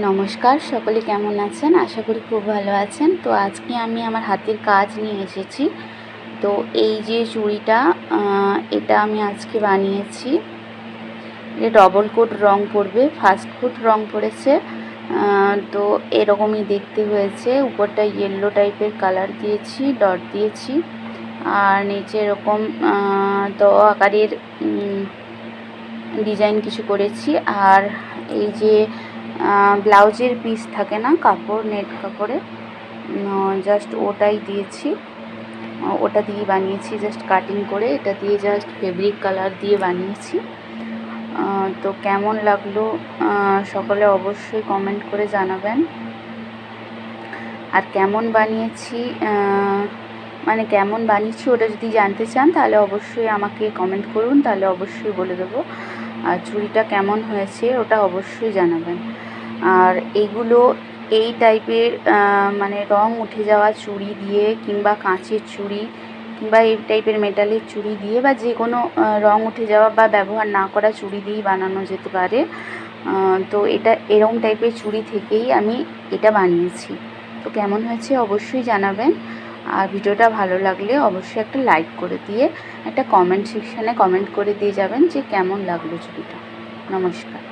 নমস্কার, সকলে কেমন আছেন? আশা করি খুব ভালো আছেন। তো আজকে আমি আমার হাতের কাজ নিয়ে এসেছি। তো এই যে চুড়িটা এটা আমি আজকে বানিয়েছি। এটা ডবল কোট রং পড়বে ফার্স্ট কোট রং পড়েছে তো এরকমই দেখতে হয়েছে। উপরটা ইয়েলো টাইপের কালার দিয়েছি ডট দিয়েছি। আর নিচে এরকম দ আকারের ডিজাইন কিছু করেছি। আর এই যে ব্লাউজের পিস থাকে না, কাপড়, নেট কাপড়ে। জাস্ট ওটাই দিয়েছি। ওটা দিয়ে বানিয়েছি জাস্ট কাটিং করে। এটা দিয়ে জাস্ট ফেব্রিক কালার দিয়ে বানিয়েছি। তো কেমন লাগল সকলে অবশ্যই কমেন্ট করে জানাবেন। আর কেমন বানিয়েছি মানে কেমন বানিয়েছি ওটা যদি জানতে চান, তাহলে অবশ্যই আমাকে কমেন্ট করুন, তাহলে অবশ্যই বলে দেবো। আর চুড়িটা কেমন হয়েছে, ওটা অবশ্যই জানাবেন। আর এইগুলো এই টাইপের মানে রং উঠে যাওয়া চুড়ি দিয়ে কিংবা কাঁচের চুড়ি কিংবা এই টাইপের মেটালের চুড়ি দিয়ে বা যে কোনো রং উঠে যাওয়া বা ব্যবহার না করা চুড়ি দিয়েই বানানো যেতে পারে। তো এটা এরকম টাইপের চুড়ি থেকেই আমি এটা বানিয়েছি। তো কেমন হয়েছে অবশ্যই জানাবেন। আর ভিডিওটা ভালো লাগলে অবশ্যই একটা লাইক করে দিয়ে, একটা কমেন্ট সেকশানে কমেন্ট করে দিয়ে যাবেন যে কেমন লাগল ছবিটা নমস্কার।